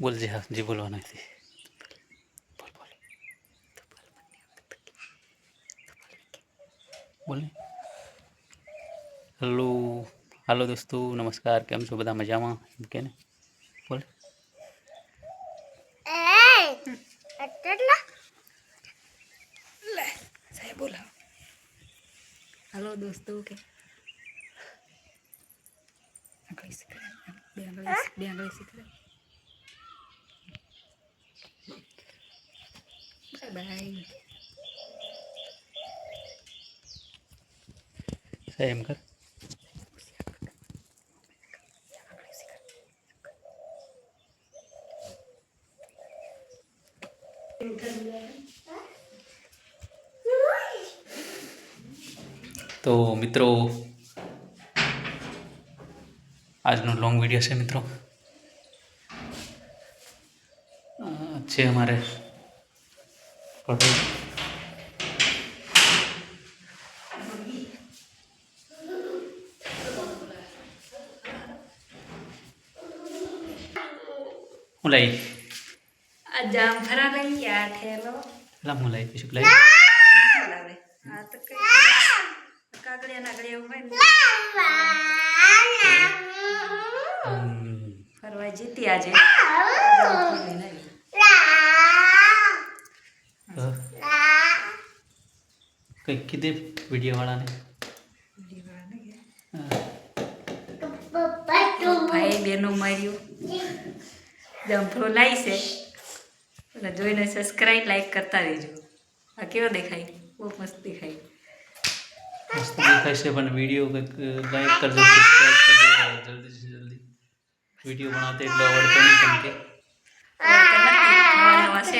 બોલ જે હા જે બોલવાના છે. બોલ બોલ. બોલ ને. હેલો હાલો દોસ્તો નમસ્કાર કેમ છો? બધા મજામાં? એમ કે ને? બોલ. સાહેબ બોલાવો. હાલો દોસ્તો કે બે આંગળી બે આંગળી શીખડાય બાય એમ કર તો મિત્રો આજનો લોંગ વીડિયો છે મિત્રો. છે અમારે કઠોળ હું લાવી આ જામફળા લઈ ગયા ઠેલો. પેલા હું લાવી પછી બોલાવે આ તો કાગળિયા નાગળિયા હોય ફરવા જીતી આજે. કંઈક કીધે વિડીયોવાળાને? ભાઈ બેનો માર્યું. જંફળો લાવી છે. એટલે જોઈને સબસ્ક્રાઈબ લાઈક કરતા રહેજો. આ કેવો દેખાય? બહુ મસ્ત દેખાય. મસ્ત દેખાય છે પણ વીડિયો કંઈક લાઈક કરજો સબસ્ક્રાઈબ કરજો જલ્દીથી જલ્દી વીડિયો બનાવતે એટલો આવડતો નહીં કેમ કે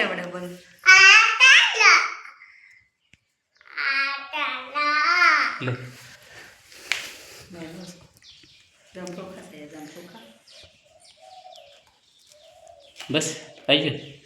આપણે બંધ लय बस पाहिजे.